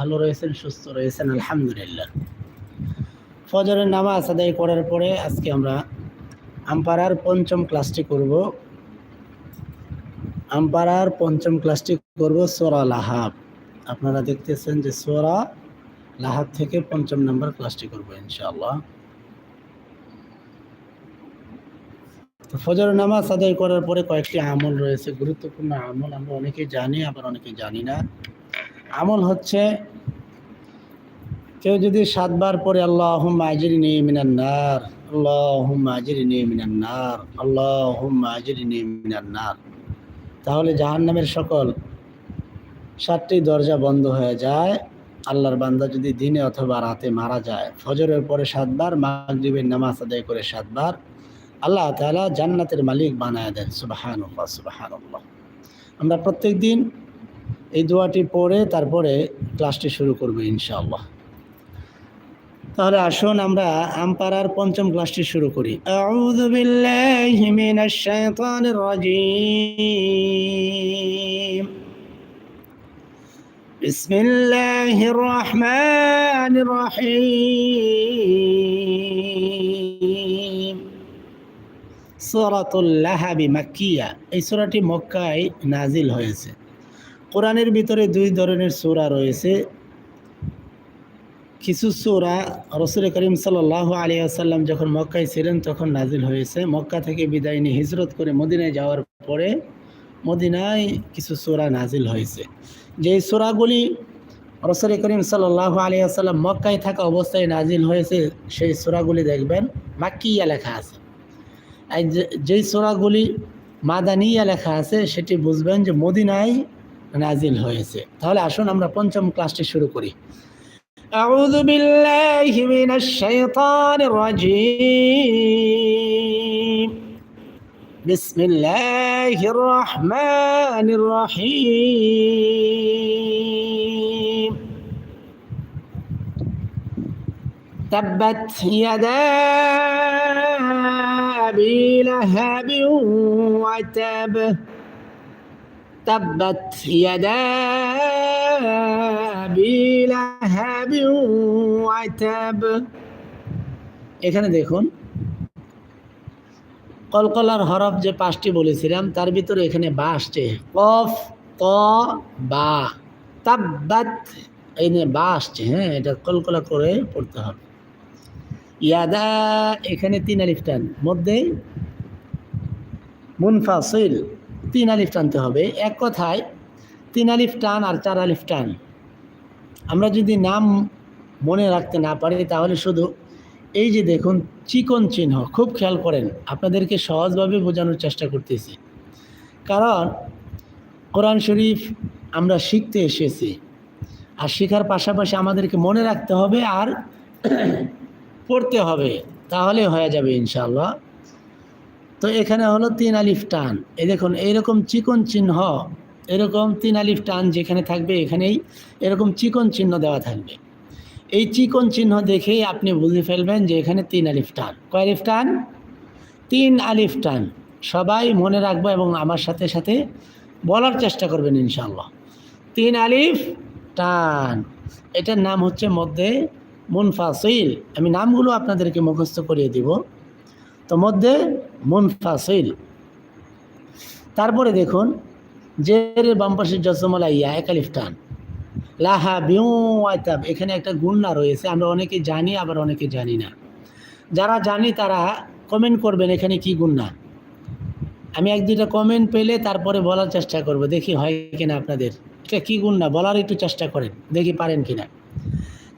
ভালো রয়েছেন, সুস্থ রয়েছেন, আলহামদুলিল্লাহ। ফজরের নামাজ আদায় করার পরে আজকে আমরা আমপাড়ার পঞ্চম ক্লাসটি করব। আমপাড়ার পঞ্চম ক্লাসটি করব সোরা লাহাব। আপনারা দেখতেছেন যে সোরা লাহাব থেকে পঞ্চম নাম্বার ক্লাসটি করব ইনশাআল্লাহ। তো ফজর নামাজ আদায় করার পরে কয়েকটি আমল রয়েছে। গুরুত্বপূর্ণ আমল আমরা অনেকে জানি, আবার অনেকে জানি না। আমল হচ্ছে, কেউ যদি সাতবার পরে আল্লাহ আজিরিনি মিনান্নার আল্লাহ আজিরিনি মিনান্নার আল্লাহ আজিরিনি মিনান্নার তাহলে জাহান্নামের সকল সাতটি দরজা বন্ধ হয়ে যায়। আল্লাহর বান্দা যদি দিনে অথবা রাতে মারা যায়, ফজরের পরে সাতবার, মাগরিবের নামাজ আদায় করে সাতবার, আল্লাহ তাআলা জান্নাতের মালিক বানায় দেন। সুবাহানুল্লাহ সুবাহানুল্লাহ। আমরা প্রত্যেক দিন এই দোয়াটি পড়ে তারপরে ক্লাসটি শুরু করব ইনশাআল্লাহ। তাহলে আসুন আমরা আমপাড়ার পঞ্চম ক্লাসটি শুরু করি। আউযু বিল্লাহি মিনাশ শাইতানির রাজিম। বিসমিল্লাহির রহমানির রহিম। সূরাতুল লাহাবি মাক্কিয়া। এই সূরাটি মক্কায় নাজিল হয়েছে। কোরআনের ভিতরে দুই ধরনের সূরা রয়েছে। কিছু সূরা রসুল করিম সাল্লাহ আলী আসাল্লাম যখন মক্কায় ছিলেন তখন নাজিল হয়েছে। মক্কা থেকে বিদায় নিয়ে হিজরত করে মদিনায় যাওয়ার পরে মদিনায় কিছু সূরা নাজিল হয়েছে। যে সূরাগুলি রসুল করিম সাল্লাহ আলী আসাল্লাম মক্কায় থাকা অবস্থায় নাজিল হয়েছে, সেই সূরাগুলি দেখবেন মাক্কিয়া লেখা আছে। আর যেই সূরাগুলি মাদানিয়া লেখা আছে, সেটি বুঝবেন যে মদিনায় নাজিল হয়েছে তাহলে আসুন আমরা পঞ্চম ক্লাসটি শুরু করি أعوذ بالله من الشيطان الرجيم بسم الله الرحمن الرحيم تبت يدا أبي لهب وتب تبت يدا أبي لهب وتب এখানে দেখুন কলকলার হরফ যে পাঁচটি বলেছিলাম তার ভিতরে এখানে বা আসছে কফ ক বা তাব্বাত এই নিয়ে বা আসছে হ্যাঁ এটা কলকলা করে পড়তে হবে ইয়াদা এখানে তিন আলিফ টান মধ্যে মুনফাসিল তিন আলিফ টানতে হবে। এক কথায় তিন আলিফ টান আর চার আলিফ টান। আমরা যদি নাম মনে রাখতে না পারি, তাহলে শুধু এই যে দেখুন চিকন চিহ্ন, খুব খেয়াল করেন, আপনাদেরকে সহজভাবে বোঝানোর চেষ্টা করতেছি। কারণ কোরআন শরীফ আমরা শিখতে এসেছি, আর শেখার পাশাপাশি আমাদেরকে মনে রাখতে হবে আর পড়তে হবে, তাহলে হয়ে যাবে ইনশাল্লাহ তো এখানে হলো তিন আলিফ টান। এ দেখুন, এইরকম চিকন চিহ্ন, এরকম তিন আলিফ টান যেখানে থাকবে এখানেই এরকম চিকন চিহ্ন দেওয়া থাকবে। এই চিকন চিহ্ন দেখেই আপনি বুঝে ফেলবেন যে এখানে তিন আলিফ টান। কয় আলিফ টান? তিন আলিফ টান। সবাই মনে রাখব এবং আমার সাথে সাথে বলার চেষ্টা করবেন ইনশাল্লাহ তিন আলিফ টান। এটার নাম হচ্ছে মধ্যে মুনফাসিল। আমি নামগুলো আপনাদেরকে মুখস্থ করিয়ে দিব। তো মধ্যে মুনফাসিল। তারপরে দেখুন জের বাম পাশে জসমলা ইয়া এক আলিফ টান। লাহা বিউ আয়তাব এখানে একটা গুণনা রয়েছে, আমরা অনেকে জানি, আবার অনেকে জানি না। যারা জানি তারা কমেন্ট করবেন এখানে কি গুণনা। আমি এক দুইটা কমেন্ট পেলে তারপরে বলার চেষ্টা করব, দেখি হয় কিনা আপনাদের। এটা কি গুণনা? বলার একটু চেষ্টা করেন, দেখি পারেন কিনা।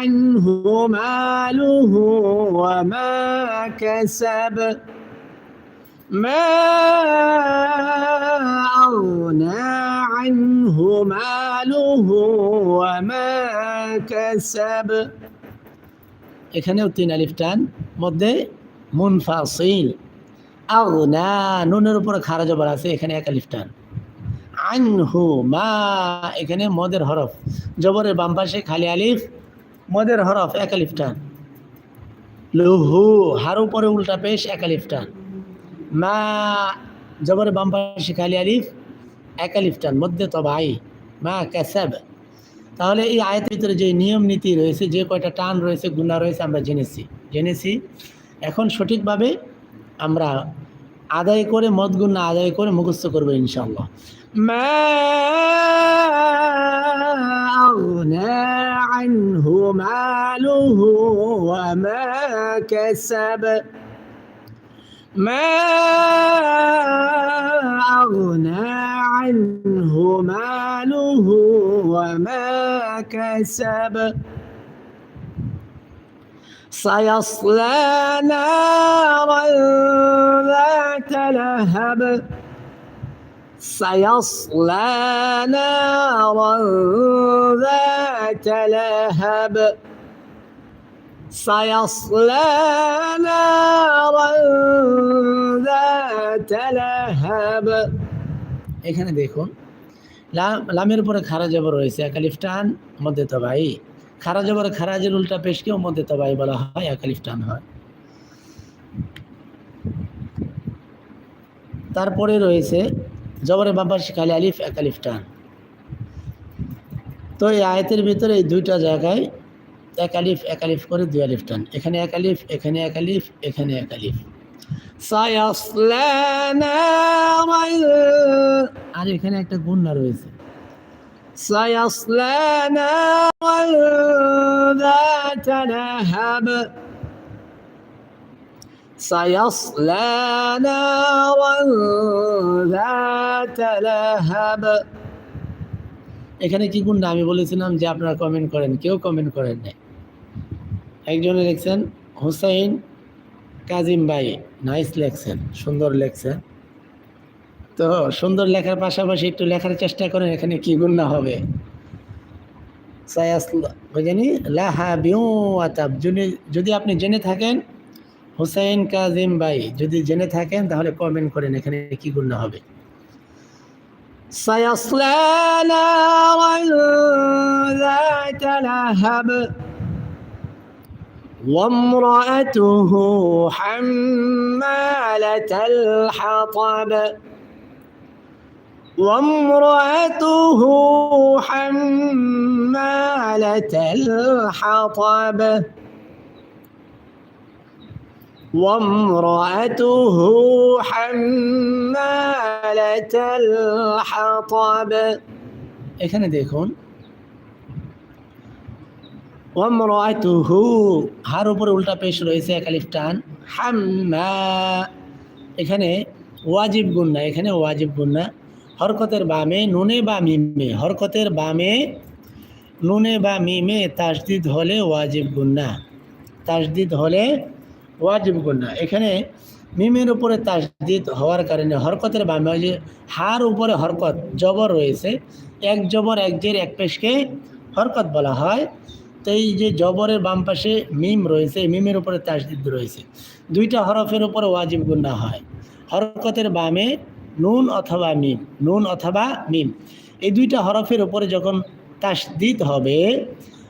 عنه ماله وما كسب ما أغنى عنه ماله وما كسب এখানেও তিন আলিফ টান মধ্যে মুনফাসিল আগনা নুনের উপরে খারা জবর আছে এখানে এক আলিফ টান আনহু মা এখানে মদের হরফ জবরের বাম পাশে খালি আলিফ মদের হরফ এক আলিফ টান। লুহু, হার উপরে উল্টা পেশ এক আলিফ টান। মা জবরের বাম পাশে খালি আলিফ, এক আলিফ টান। মধ্যে তবাই মা ক্যাসাব তাহলে এই আয়তের ভিতরে যে নিয়ম নীতি রয়েছে, যে কয়টা টান রয়েছে, গুণা রয়েছে, আমরা জেনেছি। জেনেছি। এখন সঠিকভাবে আমরা আদায় করে, মদ গুণা আদায় করে মুখস্থ করব ইনশাল্লাহ ما أغنى عنه ماله وما كسب. ما أغنى عنه ماله وما كسب. سيصلى نارا ذات لهب. سيصلى نارا ذات لهب سيصلى نارا ذات لهب এখানে দেখুন লাম লামের উপরে খারা জবর রয়েছে একালিফ টান মধ্যে তবাই খারা জবর খারাজের উল্টা পেশকেও মধ্যে তবাই বলা হয় একালিফ টান হয় তারপরে রয়েছে জবরের বাম পাশে খালি আলিফ, এক আলিফ টান। তো এই আয়তের ভিতরে এই দুইটা জায়গায় এক আলিফ এক আলিফ করে দুই আলিফ টান। এখানে এক আলিফ, এখানে এক আলিফ, এখানে এক আলিফ। আর এখানে একটা গুন্না রয়েছে। সায়াসলানা سيصلى نارا ذات لهب এখানে কি গুণটা আমি বলেছিলাম যে আপনারা কমেন্ট করেন কেউ কমেন্ট করেন নাই একজনে লিখছেন হুসাইন কাজিম ভাই নাইস লেখছেন সুন্দর লেখছেন তো সুন্দর লেখার পাশাপাশি একটু লেখার চেষ্টা করেন এখানে কি গুণা হবে সায়াসলা- ওই জানি লাহা বিউ আতাব যদি যদি আপনি জেনে থাকেন হুসাইন কাজিম ভাই যদি জেনে থাকেন তাহলে কমেন্ট করেন এখানে কি গুণ হবে سيصلى نارا ذات لهب وامرأته حمالة الحطب وامرأته حمالة الحطب وامرأته حمالة الحطب এখানে দেখুন ওয়ামরাতুহু হার উপরে উল্টা পেশ রয়েছে একালিফ টান হাম্মা এখানে ওয়াজিব গুন্না এখানে ওয়াজিব গুন্না হরকতের বামে নুনে বা মিমে হরকতের বামে নুনে বা মিমে তাসদিদ হলে ওয়াজিব গুন্না তাসদিদ হলে ওয়াজিব গুন্না এখানে মিমের উপরে তাসদিদ হওয়ার কারণে হরকতের বামে যে হার উপরে হরকত, জবর রয়েছে। এক জবর, এক জের, এক পেশকে হরকত বলা হয়। তো এই যে জবরের বাম পাশে মিম রয়েছে মিমের উপরে তাসদিদ রয়েছে। দুইটা হরফের উপরে ওয়াজিব গুন্না হয়। হরকতের বামে নুন অথবা মিম, নুন অথবা মিম। এই দুইটা হরফের উপরে যখন তাসদিদ হবে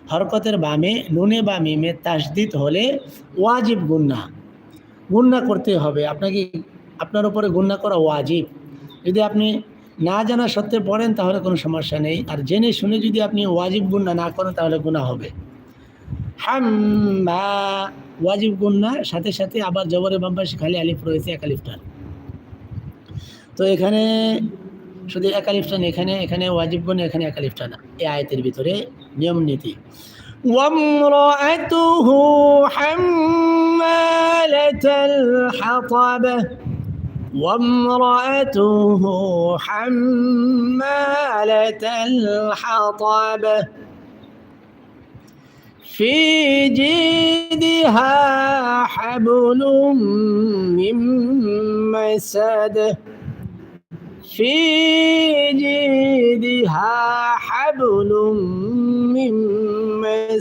হরকতের বামে, নুনে বা মিমে তাসদিদ হলে ওয়াজিব গুন্না। গুন্না করতে হবে। আপনাকে আপনার উপরে গুন্না করা ওয়াজিব। যদি আপনি না জানা সত্ত্বে পড়েন, তাহলে কোনো সমস্যা নেই। আর জেনে শুনে যদি আপনি ওয়াজিব গুন্না না করেন, তাহলে গুণা হবে। হাম্মা। ওয়াজিব গুন্না, সাথে সাথে আবার জবরে বাম্পাসে খালি আলিফ রয়েছে, এক আলিফটান তো এখানে শুধু এক আলিফটান এখানে এখানে ওয়াজিব গুণ এখানে এক আলিফটান এই আয়তের ভিতরে নিয়ম নীতি وامرأته حمالة الحطب وامرأته حمالة الحطب في جيدها حبل من مسد في جيدها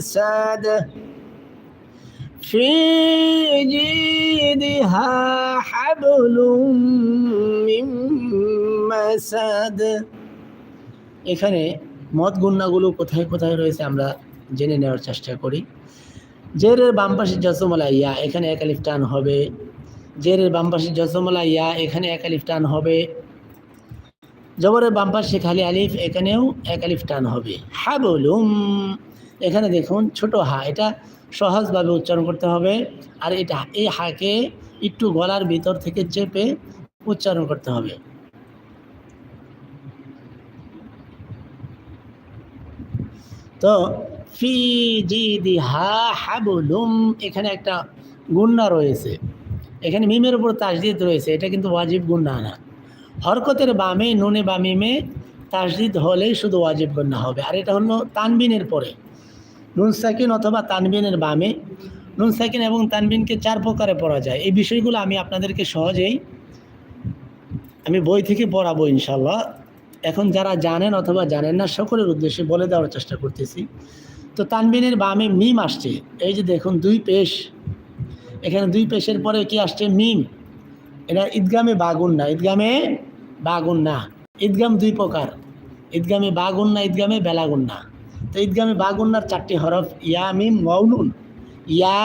حبل من مسد في جيدها حبل من مسد এখানে মদ গুন্নাগুলো কোথায় কোথায় রয়েছে আমরা জেনে নেওয়ার চেষ্টা করি জেরের বাম পাশে জসমলা ইয়া এখানে একালিফ টান হবে জেরের বাম পাশে জসমলা ইয়া এখানে একালিফ টান হবে জবরের বাম পাশে খালি আলিফ এখানেও একালিফ টান হবে হা বলুম এখানে দেখুন ছোট হা, এটা সহজভাবে উচ্চারণ করতে হবে। আর এটা, এই হাকে একটু গলার ভিতর থেকে চেপে উচ্চারণ করতে হবে। তো ফি জি দি হা হাবুলুম, এখানে একটা গুন্না রয়েছে। এখানে মিমের উপর তাসদিদ রয়েছে, এটা কিন্তু ওয়াজিব গুন্না না। হরকতের বামে, নুনে বা মিমে তাসদিদ হলেই শুধু ওয়াজিব গুন্না হবে। আর এটা হলো তানবিনের পরে। নুন সাকিন অথবা তানবিনের বামে। নুন সাকিন এবং তানবিনকে চার প্রকারে পড়া যায়। এই বিষয়গুলো আমি আপনাদেরকে সহজেই আমি বই থেকে পড়াবো ইনশাল্লাহ এখন যারা জানেন অথবা জানেন না, সকলের উদ্দেশ্যে বলে দেওয়ার চেষ্টা করতেছি। তো তানবিনের বামে মিম আসছে। এই যে দেখুন, দুই পেশ। এখানে দুই পেশের পরে কি আসছে? মিম। এটা ঈদগামে বাগুন না। ঈদগামে বাগুন না। ঈদগাম দুই প্রকার। ঈদগামে বাগুন না, ঈদগামে বেলাগুন না। তো ঈদগামে বাগুন্নার চারটি হরফ, ইয়া, মিম ওয়াউনুন ইয়া,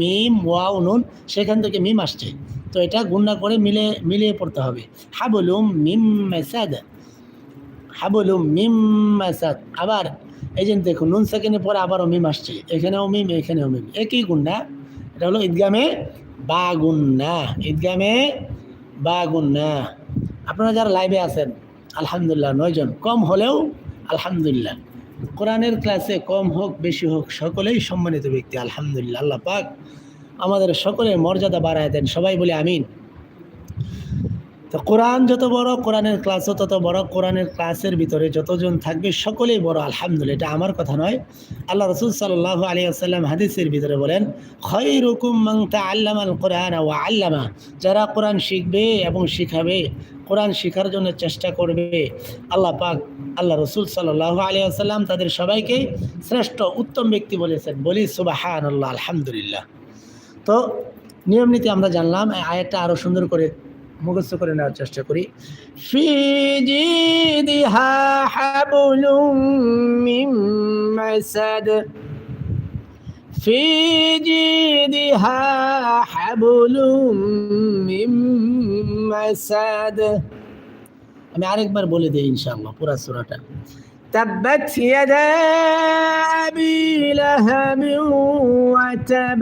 মিম ওয়াউনুন সেখান থেকে মিম আসছে। তো এটা গুন্না করে মিলে, মিলিয়ে পড়তে হবে। হাবলুম মিম মেসাদ, হাবলুম মিম মেসাদ। আবার, এই যে দেখুন, নুন সেকেন্ডের পরে আবারও মিম আসছে। এখানেও মিম এখানেও মিম। একই গুন্না এটা হলো ঈদগামে বা গুন্না ঈদগামে বা গুন্না আপনারা যারা লাইভে আছেন, আলহামদুলিল্লাহ, নয়জন। কম হলেও আলহামদুলিল্লাহ। কোরআনের ক্লাসে কম হোক, বেশি হোক, সকলেই সম্মানিত ব্যক্তি, আলহামদুলিল্লাহ, আল্লাহ পাক আমাদের সকলের মর্যাদা বাড়ায় দেন, সবাই বলে আমিন। তো কোরআন যত বড় কোরআনের ক্লাসও তত বড় কোরআনের ক্লাসের ভিতরে যতজন থাকবে সকলেই বড়, আলহামদুলিল্লাহ। এটা আমার কথা নয়। আল্লাহ রসুল সাল্লাহ আলী আসাল্লাম হাদিসের ভিতরে বলেন খৈ রুকুম মাংতা আল্লামাল কোরআন ও আল্লামা। যারা কোরআন শিখবে এবং শিখাবে, কোরআন শেখার জন্য চেষ্টা করবে, আল্লাহ পাক, আল্লাহ রসুল সাল্লাহ আলী আসাল্লাম তাদের সবাইকে শ্রেষ্ঠ উত্তম ব্যক্তি বলেছেন। বলি সুবাহান আল্লাহ আলহামদুলিল্লাহ। তো নিয়ম নীতি আমরা জানলাম আয়াতটা আরও সুন্দর করে মুখস্থ করে নেওয়ার চেষ্টা করি ফি জিদিহা হাবলুম মিন মাসাদ في جيدها حبل من مسد আমি আরেকবার বলে দিই ইনশাআল্লাহ পুরা সূরাটা تبت يدا أبي لهب وتب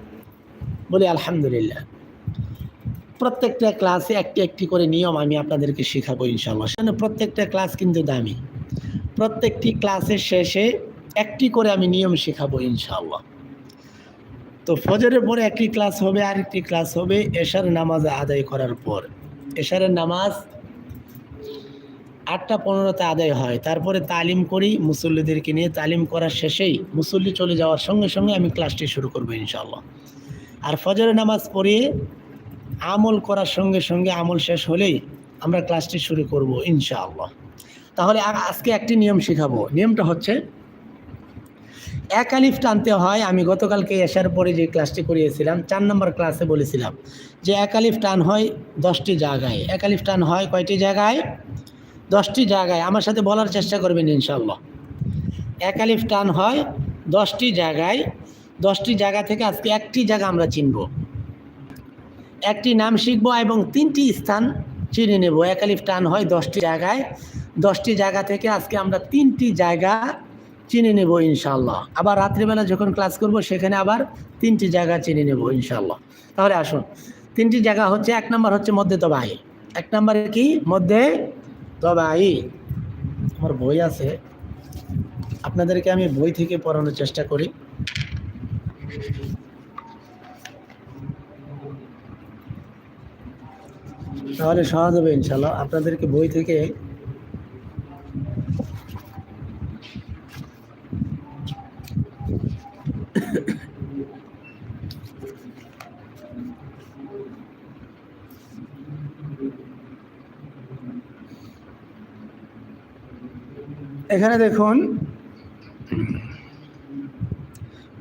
বলি, আলহামদুলিল্লাহ। প্রত্যেকটা ক্লাসে একটি একটি করে নিয়ম আমি আপনাদেরকে শেখাবো ইনশাল্লাহ সেখানে প্রত্যেকটা ক্লাস কিন্তু দামি। প্রত্যেকটি ক্লাসের শেষে একটি করে আমি নিয়ম শেখাবো ইনশাল্লাহ তো ফজরের পরে একটি ক্লাস হবে আর একটি ক্লাস হবে, এশার নামাজ আদায় করার পর। এশারের নামাজ আটটা পনেরোতে আদায় হয়। তারপরে তালিম করি, মুসল্লিদেরকে নিয়ে তালিম করার শেষেই মুসল্লি চলে যাওয়ার সঙ্গে সঙ্গে আমি ক্লাসটি শুরু করব ইনশাল্লাহ আর ফজরের নামাজ পড়িয়ে আমল করার সঙ্গে সঙ্গে আমল শেষ হলেই আমরা ক্লাসটি শুরু করব ইনশাআল্লাহ। তাহলে আজকে একটি নিয়ম শেখাবো। নিয়মটা হচ্ছে, এক আলিফ টানতে হয়। আমি গতকালকে আসার পরে যে ক্লাসটি করিয়েছিলাম, চার নম্বর ক্লাসে বলেছিলাম যে এক আলিফ টান হয় দশটি জায়গায়। এক আলিফ টান হয় কয়টি জায়গায়? দশটি জায়গায়। আমার সাথে বলার চেষ্টা করবেন ইনশাআল্লাহ। এক আলিফ টান হয় দশটি জায়গায়। দশটি জায়গা থেকে আজকে একটি জায়গা আমরা চিনব। একটি নাম শিখব এবং তিনটি স্থান চিনে নেব। এক আলিফ টান হয় দশটি জায়গায়। দশটি জায়গা থেকে আজকে আমরা তিনটি জায়গা চিনে নেব ইনশাল্লাহ আবার রাত্রিবেলা যখন ক্লাস করব, সেখানে আবার তিনটি জায়গা চিনে নেব ইনশাল্লাহ তাহলে আসুন, তিনটি জায়গা হচ্ছে, এক নম্বর হচ্ছে মধ্যে তবাহি এক নম্বরে কি? মধ্যে তবাহি আমার বই আছে। আপনাদেরকে আমি বই থেকে পড়ানোর চেষ্টা করি। তাহলে সহজ হবে ইনশাল্লাহ আপনাদেরকে বই থেকে এখানে দেখুন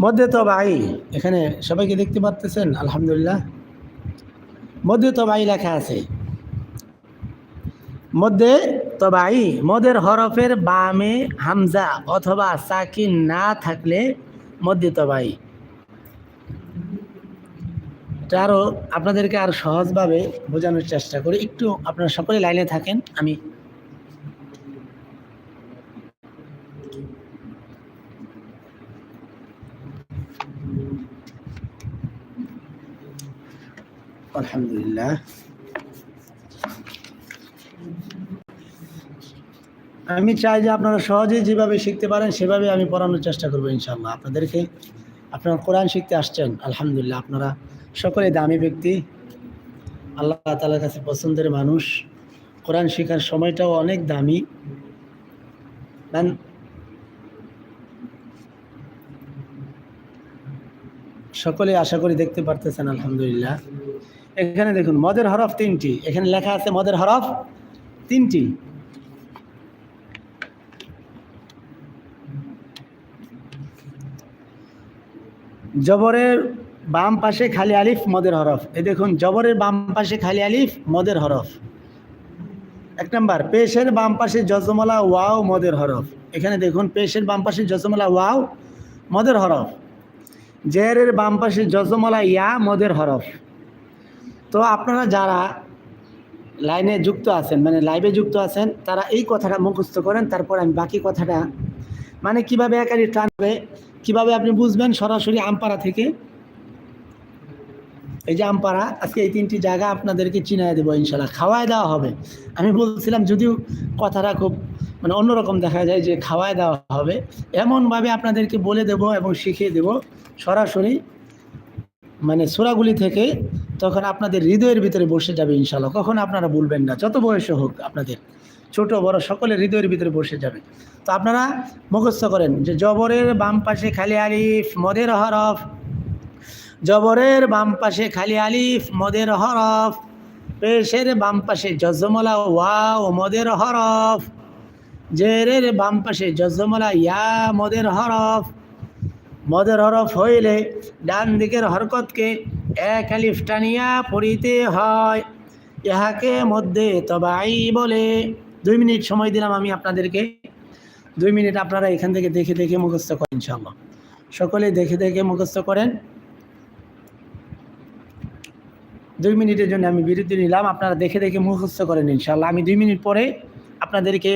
মধ্যে তো ভাই এখানে সবাইকে দেখতে পাচ্তেছেন আলহামদুলিল্লাহ। মধ্যে তো ভাই লেখা আছে। মধ্যে তবাই মদের হরফের বামে হামজা অথবা সাকিন না থাকলে মধ্যে তবাই এটা আরও আপনাদেরকে আরও সহজভাবে বোঝানোর চেষ্টা করি। একটু আপনারা সকলে লাইনে থাকেন, আমি আলহামদুলিল্লাহ। আমি চাই যে আপনারা সহজেই যেভাবে শিখতে পারেন, সেভাবে আমি পড়ানোর চেষ্টা করব ইনশাল্লাহ আপনাদেরকে, আপনারা কোরআন শিখতে আসছেন, আলহামদুলিল্লাহ। আপনারা সকলে দামি ব্যক্তি, আল্লাহ তালার কাছে পছন্দের মানুষ। কোরআন শেখার সময়টাও অনেক দামি। সকলে আশা করি দেখতে পারতেছেন, আলহামদুলিল্লাহ। এখানে দেখুন, মদের হরফ তিনটি। এখানে লেখা আছে মদের হরফ তিনটি। জবরের বাম পাশে খালি আলিফ, মদের হরফ। এই দেখুন, জবরের বাম পাশে খালি আলিফ, মদের হরফ। এক নম্বর, পেশের বাম পাশে জজমলা ওয়াও, মদের হরফ। এখানে দেখুন, পেশের বাম পাশে জজমলা ওয়াও, মদের হরফ। জেরের বাম পাশে জজমলা ইয়া, মদের হরফ। তো আপনারা যারা লাইনে যুক্ত আছেন মানে লাইভে যুক্ত আছেন, তারা এই কথাটা মুখস্থ করেন, তারপর আমি বাকি কথাটা মানে কীভাবে একারি টানবে, কীভাবে আপনি বুঝবেন সরাসরি আমপাড়া থেকে? এই যে আমপাড়া, আজকে এই তিনটি জায়গা আপনাদেরকে চিনায় দেবো ইনশাল্লাহ খাওয়ায় দেওয়া হবে। আমি বলছিলাম যদিও কথাটা খুব মানে অন্যরকম দেখা যায় যে খাওয়ায় দেওয়া হবে, এমনভাবে আপনাদেরকে বলে দেব এবং শিখিয়ে দেব সরাসরি। মানে সোরাগুলি থেকে তখন আপনাদের হৃদয়ের ভিতরে বসে যাবে ইনশাল্লাহ কখন আপনারা বলবেন না। যত বয়সে হোক আপনাদের, ছোট, বড়, সকলের হৃদয়ের ভিতরে বসে যাবে। তো আপনারা মুখস্থ করেন যে জবরের বাম পাশে খালি আলিফ, মদের হরফ। জবরের বাম পাশে খালি আলিফ, মদের হরফ। পেশের বাম পাশে জজমলা ওয়াও, মদের হরফ। জেরের বাম পাশে জজমলা ইয়া, মদের হরফ। মদের হরফ হইলে ডান দিকের হরকতকে এক আলিফ টানিয়া পড়িতে হয়। ইহাকে মধ্যে তবাই বলে। দুই মিনিট সময় দিলাম আমি আপনাদেরকে। দুই মিনিট আপনারা এখান থেকে দেখে দেখে মুখস্থ করেন ইনশাল্লাহ সকলে দেখে দেখে মুখস্থ করেন। দুই মিনিটের জন্য আমি বিরতি নিলাম। আপনারা দেখে দেখে মুখস্থ করেন ইনশাল্লাহ আমি দুই মিনিট পরে আপনাদেরকে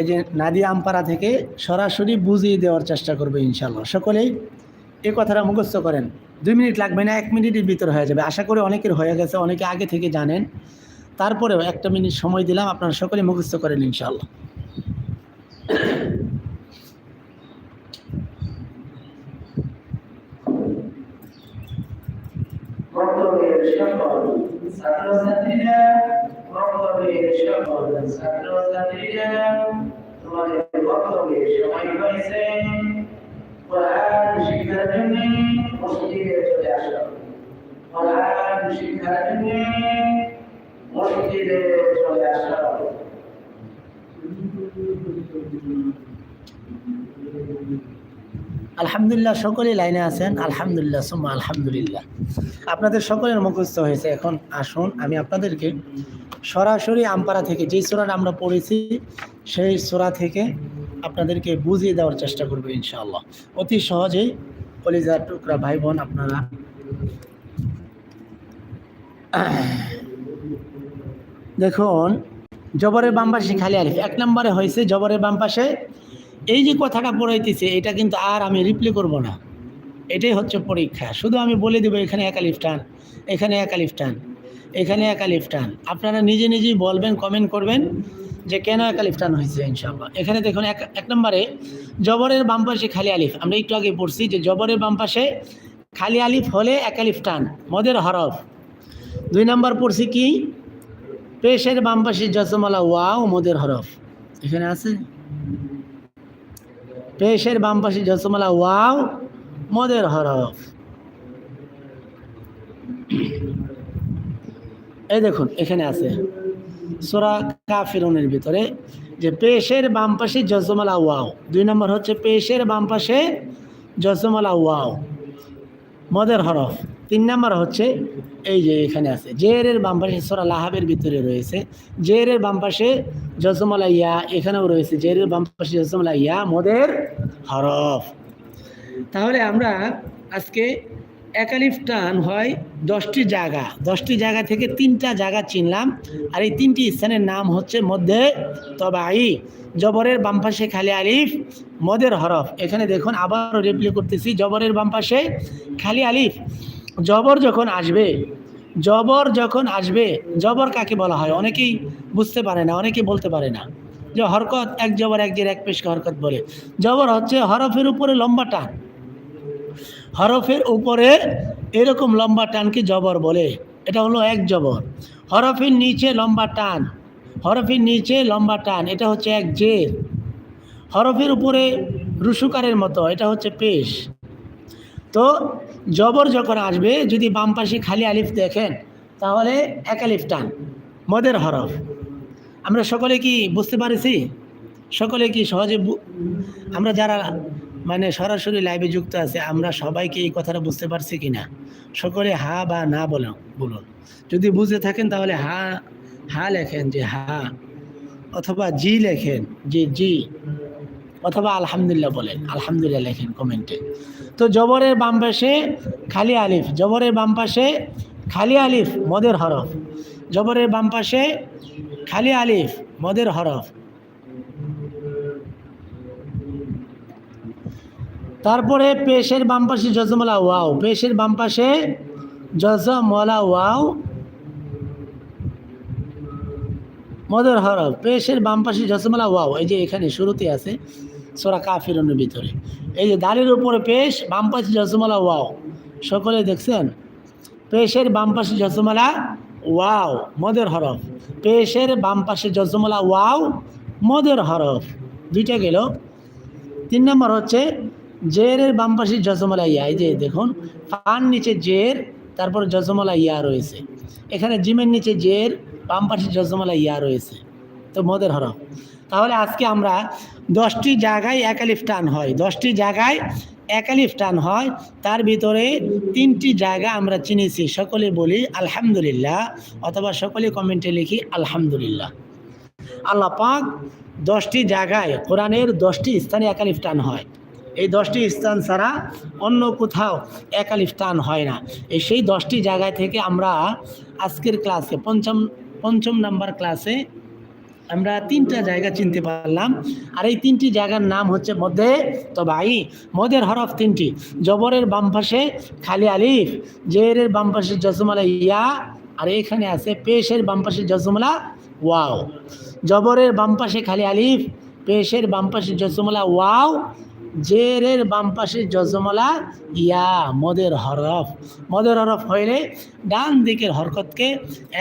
এই যে নাদিয়া আমপাড়া থেকে সরাসরি বুঝিয়ে দেওয়ার চেষ্টা করবে ইনশাল্লাহ সকলেই এ কথাটা মুখস্থ করেন। দুই মিনিট লাগবে না, এক মিনিটের ভিতর হয়ে যাবে। আশা করি অনেকের হয়ে গেছে, অনেকে আগে থেকে জানেন। তারপরেও একটা মিনিট সময় দিলাম, আপনারা সকলেই মুখস্থ করেন ইনশাল্লাহ বক্তব্যের সকল ছাত্রছাত্রীরা বক্তব্যের সকল ছাত্রছাত্রীরা, তোমাদের বক্তব্যের সময় হয়েছে। কোরআন শিক্ষার চলে আসো। কোরআন চলে আসো। আলহামদুলিল্লাহ, সকলেই লাইনে আছেন। আলহামদুলিল্লাহ, সুম্মা আলহামদুলিল্লাহ। আপনাদের সকলের মুখস্থ হয়েছে। এখন আসুন, আমি আপনাদেরকে সরাসরি আমপাড়া থেকে যেই সোরাটা আমরা পড়েছি, সেই সোরা থেকে আপনাদেরকে বুঝিয়ে দেওয়ার চেষ্টা করব, ইনশাআল্লাহ। অতি সহজেই কলিজার টুকরা ভাই বোন আপনারা দেখুন, জবরের বাম খালি আলিফ এক নম্বরে হয়েছে জবরের বাম পাশে এই যে কথাটা পড়াইতেছে এটা কিন্তু আর আমি রিপ্লে করব না। এটাই হচ্ছে পরীক্ষা। শুধু আমি বলে দেবো, এখানে এক আলিফ টান এখানে এক আলিফ টান এখানে এক আলিফ টান আপনারা নিজে নিজেই বলবেন কমেন্ট করবেন যে কেন এক আলিফ টান হয়েছে, ইনশাআল্লাহ। এখানে দেখুন, এক এক নম্বরে, জবরের বাম পাশে খালি আলিফ। আমরা একটু আগে পড়ছি যে জবরের বাম পাশে খালি আলিফ হলে এক আলিফ টান মদের হরফ। দুই নম্বর পড়ছি কি? পেশের বাম পাশে জসমলা ওয়াও, মদের হরফ। এখানে আছে? পেশের বাম পাশে জসমলা ওয়াও, মদের হরফ। এই দেখুন, এখানে আছে সোরা কাফিরনের ভিতরে যে পেশের বাম পাশে জসমলা ওয়াও। দুই নম্বর হচ্ছে পেশের বাম পাশে জসমলা ওয়াও, মদের হরফ। তিন নম্বর হচ্ছে এই যে এখানে আছে, জেরের বাম পাশে সোরা লাহাবের ভিতরে রয়েছে, জেরের বাম পাশে জসমলা ইয়া, এখানেও রয়েছে, জেরের বাম পাশে জসমলা ইয়া, মদের হরফ। তাহলে আমরা আজকে একালিফ টান হয় দশটি জায়গা। দশটি জায়গা থেকে তিনটা জায়গা চিনলাম। আর এই তিনটি স্থানের নাম হচ্ছে মধ্যে তবাই জবরের বাম পাশে খালি আলিফ, মদের হরফ। এখানে দেখুন আবারও রিপ্লে করতেছি, জবরের বাম পাশে খালি আলিফ। জবর যখন আসবে, জবর যখন আসবে, জবর কাকে বলা হয়? অনেকেই বুঝতে পারে না অনেকেই বলতে পারে না। যে হরকত, এক জবর, এক জের, এক পেশকে হরকত বলে। জবর হচ্ছে হরফের উপরে লম্বা টান। হরফের উপরে এরকম লম্বা টানকে জবর বলে। এটা হলো এক জবর। হরফের নিচে লম্বা টান। হরফের নিচে লম্বা টান, এটা হচ্ছে এক জের। হরফের উপরে রুসুকারের মতো, এটা হচ্ছে পেশ। তো জবর যখন আসবে, যদি বাম পাশে খালি আলিফ দেখেন, তাহলে এক আলিফ টান, মদের হরফ। আমরা সকলে কি বুঝতে পারছি? সকলে কি সহজে আমরা যারা মানে সরাসরি লাইভে যুক্ত আছে, আমরা সবাইকে এই কথাটা বুঝতে পারছি কি না সকলে হা বা না বলুন বলুন। যদি বুঝে থাকেন তাহলে হা হা লেখেন যে হা, অথবা জি লেখেন যে জি, অথবা আলহামদুলিল্লাহ বলেন। আলহামদুলিল্লাহ লেখেন কমেন্টে তো জবরের বাম পাশে খালি আলিফ, জবরের বাম পাশে খালি আলিফ, মদের হরফ। জবরের বাম পাশে খালি আলিফ, মদের হরফ। তারপরে পেশের বাম পাশে জজমলা ওয়াও, পেশের বাম পাশে জজমলা ওয়াও, মদের হরফ। পেশের বাম পাশে জজমলা ওয়াও, এই যে এখানে শুরুতে আছে সোরা কাফিরনের ভিতরে। এই যে দালের উপরে পেশ, বাম পাশে জজমলা ওয়াও। সকলে দেখছেন? পেশের বাম পাশে জজমলা ওয়াও, মদের হরফ। পেশের বাম পাশে জজমলা ওয়াও, মদের হরফ। দুইটা গেল। তিন নম্বর হচ্ছে, জেরের বাম পাশে জজমলা ইয়া। এই যে দেখুন পান নিচে জের, তারপর জজমলা ইয়া রয়েছে। এখানে জিমের নিচে জের, বাম পাশে জজমলা ইয়া রয়েছে। তো মদের হরফ। তাহলে আজকে আমরা দশটি জায়গায় একালিফ টান হয়। দশটি জায়গায় একালিফ টান হয়, তার ভিতরে তিনটি জায়গা আমরা চিনেছি। সকলে বলি আলহামদুলিল্লাহ অথবা সকলে কমেন্টে লিখি আলহামদুলিল্লাহ। আল্লাহ পাক দশটি জায়গায় কোরআনের দশটি স্থানে একালিফ টান হয়। এই দশটি স্থান ছাড়া অন্য কোথাও একালিফ টান হয় না। এই সেই দশটি জায়গায় থেকে আমরা আজকের ক্লাসে, পঞ্চম পঞ্চম নাম্বার ক্লাসে আমরা তিনটা জায়গা চিনতে পারলাম। আর এই তিনটি জায়গার নাম হচ্ছে মধ্যে তো ভাই মদের হরফ তিনটি। জবরের বাম পাশে খালি আলিফ, জেরের বাম পাশে জসমলা ইয়া, আর এখানে আছে পেশের বাম পাশে জসমলা ওয়াও। জবরের বাম পাশে খালি আলিফ, পেশের বাম পাশে জসমলা ওয়াও, জেরের বাম পাশে জজমলা ইয়া, মদের হরফ। মদের হরফ হইলে ডান দিকের হরকতকে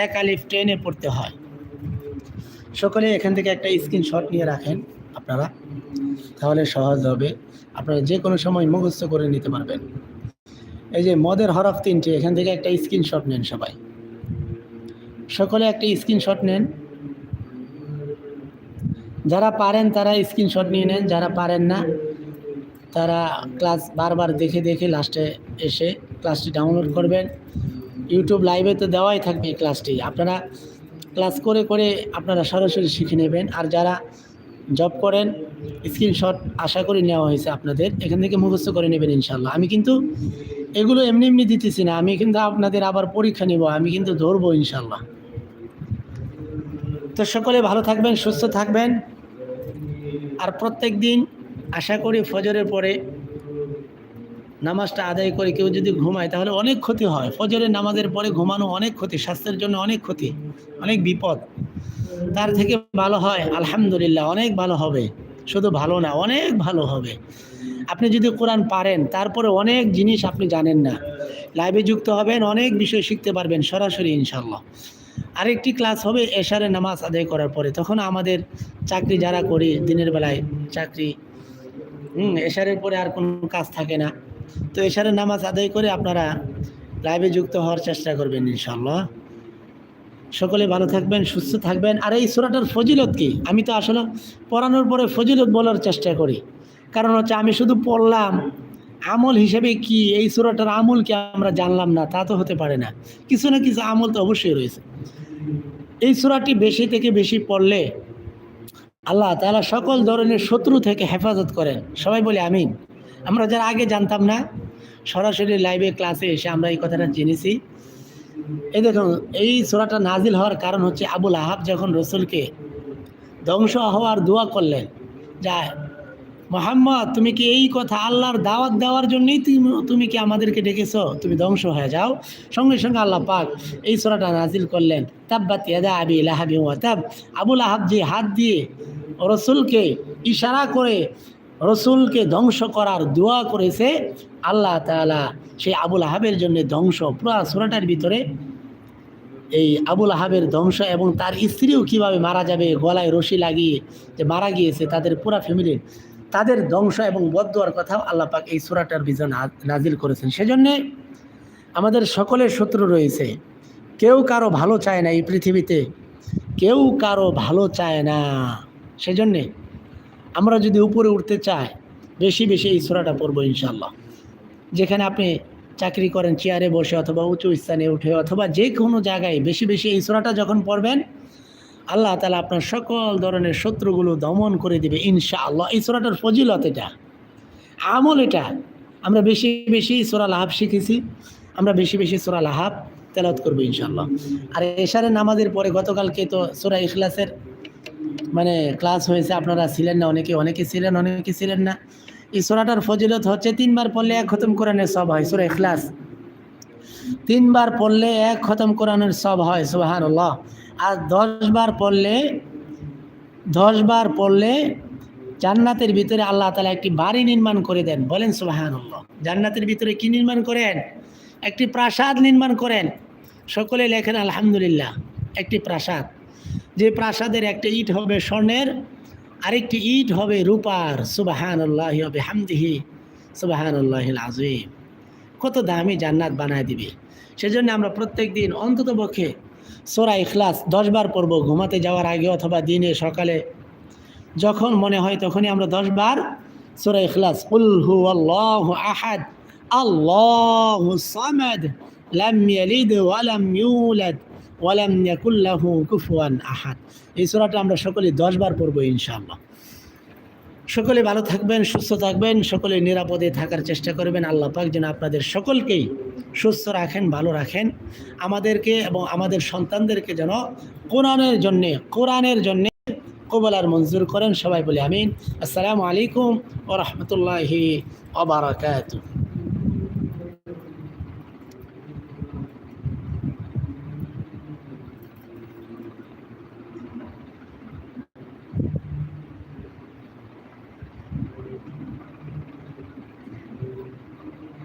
এক আলিফ টেনে পড়তে হয়। সকলে এখান থেকে একটা স্ক্রিনশট নিয়ে রাখেন আপনারা। তাহলে সহজ হবে। আপনারা যে কোনো সময় মুখস্থ করে নিতে পারবেন। এই যে মদের হরফ তিনটি, এখান থেকে একটা স্ক্রিনশট নেন সবাই। সকলে একটা স্ক্রিনশট নেন। যারা পারেন তারা স্ক্রিনশট নিয়ে নেন, যারা পারেন না, তারা ক্লাস বারবার দেখে দেখে লাস্টে এসে ক্লাসটি ডাউনলোড করবেন। ইউটিউব লাইভে তো দেওয়াই থাকবে এই ক্লাসটি আপনারা ক্লাস করে করে আপনারা সরাসরি শিখে নেবেন। আর যারা জব করেন স্ক্রিনশট আশা করি নেওয়া হয়েছে আপনাদের। এখান থেকে মুখস্থ করে নেবেন ইনশাল্লাহ আমি কিন্তু এগুলো এমনি এমনি দিতেছি না। আমি কিন্তু আপনাদের আবার পরীক্ষা নিব। আমি কিন্তু ধরবো ইনশাল্লাহ তো সকলে ভালো থাকবেন, সুস্থ থাকবেন। আর প্রত্যেক দিন আশা করি ফজরের পরে নামাজটা আদায় করে কেউ যদি ঘুমায়, তাহলে অনেক ক্ষতি হয়। ফজরের নামাজের পরে ঘুমানো অনেক ক্ষতি, স্বাস্থ্যের জন্য অনেক ক্ষতি, অনেক বিপদ। তার থেকে ভালো হয়, আলহামদুলিল্লাহ, অনেক ভালো হবে। শুধু ভালো না, অনেক ভালো হবে। আপনি যদি কোরআন পারেন, তারপরে অনেক জিনিস আপনি জানেন না। লাইভে যুক্ত হবেন, অনেক বিষয় শিখতে পারবেন, সরাসরি ইনশাল্লাহ আরেকটি ক্লাস হবে এশারে নামাজ আদায় করার পরে। তখন আমাদের চাকরি যারা করি, দিনের বেলায় চাকরি, হুম, এশারের পরে আর কোনো কাজ থাকে না। তো এশারের নামাজ আদায় করে আপনারা লাইভে যুক্ত হওয়ার চেষ্টা করবেন ইনশাল্লাহ সকলে ভালো থাকবেন, সুস্থ থাকবেন। আর এই সুরাটার ফজিলত কি? আমি তো আসলে পড়ানোর পরে ফজিলত বলার চেষ্টা করি। কারণ হচ্ছে আমি শুধু পড়লাম, আমল হিসেবে কি, এই সুরাটার আমল কি আমরা জানলাম না, তা তো হতে পারে না। কিছু না কিছু আমল তো অবশ্যই রয়েছে। এই সুরাটি বেশি থেকে বেশি পড়লে আল্লাহ তাআলা সকল ধরনের শত্রু থেকে হেফাজত করেন। সবাই বলে আমিন। আমরা যারা আগে জানতাম না, সরাসরি লাইভে ক্লাসে এসে আমরা এই কথাটা জেনেছি। এই দেখুন, এই সোরাটা নাজিল হওয়ার কারণ হচ্ছে আবুল আহাব যখন রসুলকে ধ্বংস হওয়ার দোয়া করলেন যায় মোহাম্মদ, তুমি কি এই কথা আল্লাহর দাওয়াত দেওয়ার জন্যই তুমি তুমি কি আমাদেরকে ডেকেছো? তুমি ধ্বংস হয়ে যাও। সঙ্গে সঙ্গে আল্লাহ পাক এই সোরাটা নাজিল করলেন, তাব্বাত ইয়াদা আবি লাহাবি ওয়াতাব আবুল আহাব যে হাত দিয়ে রসুলকে ইশারা করে রসুলকে ধ্বংস করার দোয়া করেছে আল্লাহ তাআলা। সেই আবুল আহাবের জন্য ধ্বংস। পুরো সুরাটার ভিতরে এই আবুল আহাবের ধ্বংস এবং তার স্ত্রীও কীভাবে মারা যাবে, গলায় রশি লাগিয়ে যে মারা গিয়েছে, তাদের পুরা ফ্যামিলির তাদের ধ্বংস এবং বদুয়ার কথাও আল্লাহ পাক এই সুরাটার বিজন নাজিল করেছেন। সেজন্যে আমাদের সকলের শত্রু রয়েছে। কেউ কারও ভালো চায় না এই পৃথিবীতে। কেউ কারও ভালো চায় না। সেজন্যে আমরা যদি উপরে উঠতে চাই, বেশি বেশি এই সুরাটা পড়ব ইনশাল্লাহ যেখানে আপনি চাকরি করেন, চেয়ারে বসে অথবা উঁচু স্থানে উঠে অথবা যে কোনো জায়গায় বেশি বেশি এই সুরাটা যখন পড়বেন, আল্লাহ তালা আপনার সকল ধরনের শত্রুগুলো দমন করে দিবে ইনশা আল্লাহ এই সুরাটার ফজিলত এটা। আমল এটা। আমরা বেশি বেশি সোরা লাহাব শিখেছি। আমরা বেশি বেশি সোরা লাহাব তেলাত করব ইনশাল্লাহ আর এশারের নামাজের পরে গতকালকে তো সোরা ইখলাসের মানে ক্লাস হয়েছে, আপনারা ছিলেন না, অনেকে অনেকে ছিলেন অনেকে ছিলেন না। এই সোরাটার ফজিলত হচ্ছে, তিনবার পড়লে এক খতম কোরআনের সব হয়, সুরা ইখলাস। তিনবার পড়লে এক খতম কোরআনের সব হয় সুবাহান আর দশ বার পড়লে দশ বার পড়লে জান্নাতের ভিতরে আল্লাহ তালা একটি বাড়ি নির্মাণ করে দেন, বলেন সুবাহান জান্নাতের ভিতরে কি নির্মাণ করেন? একটি প্রাসাদ নির্মাণ করেন। সকলে লেখেন, আলহামদুলিল্লাহ। একটি প্রাসাদ। যে প্রাসাদের একটা ইট হবে স্বর্ণের, আরেকটি ইট হবে রূপার। সুবাহান আল্লাহ হবে হামদিহি সুবাহান আল্লাহ আজিম কত দামি জান্নাত বানায় দিবে। সেজন্য আমরা প্রত্যেক দিন অন্তত পক্ষে সোরা ইখলাস দশবার পড়ব ঘুমাতে যাওয়ার আগে অথবা দিনে, সকালে। যখন মনে হয় তখনই আমরা দশবার সোরা ইখলাস। উল হু আল্লাহ আহাদ, আল্লাহ সামাদ, লাম ইয়ালিদ ওয়ালাম ইউলাদ। ওয়ালাম কুফুয়ান আহাদ। এই সূরাটা আমরা সকলে দশবার পড়ব ইনশাআল্লাহ। সকলে ভালো থাকবেন, সুস্থ থাকবেন, সকলে নিরাপদে থাকার চেষ্টা করবেন। আল্লাহ পাক যেন আপনাদের সকলকেই সুস্থ রাখেন, ভালো রাখেন। আমাদেরকে এবং আমাদের সন্তানদেরকে যেন কোরআনের জন্যে কোরআনের জন্যে কবলার মঞ্জুর করেন। সবাই বলে আমিন। আসসালামু আলাইকুম ও রহমতুল্লাহি ওবরাকাতুহ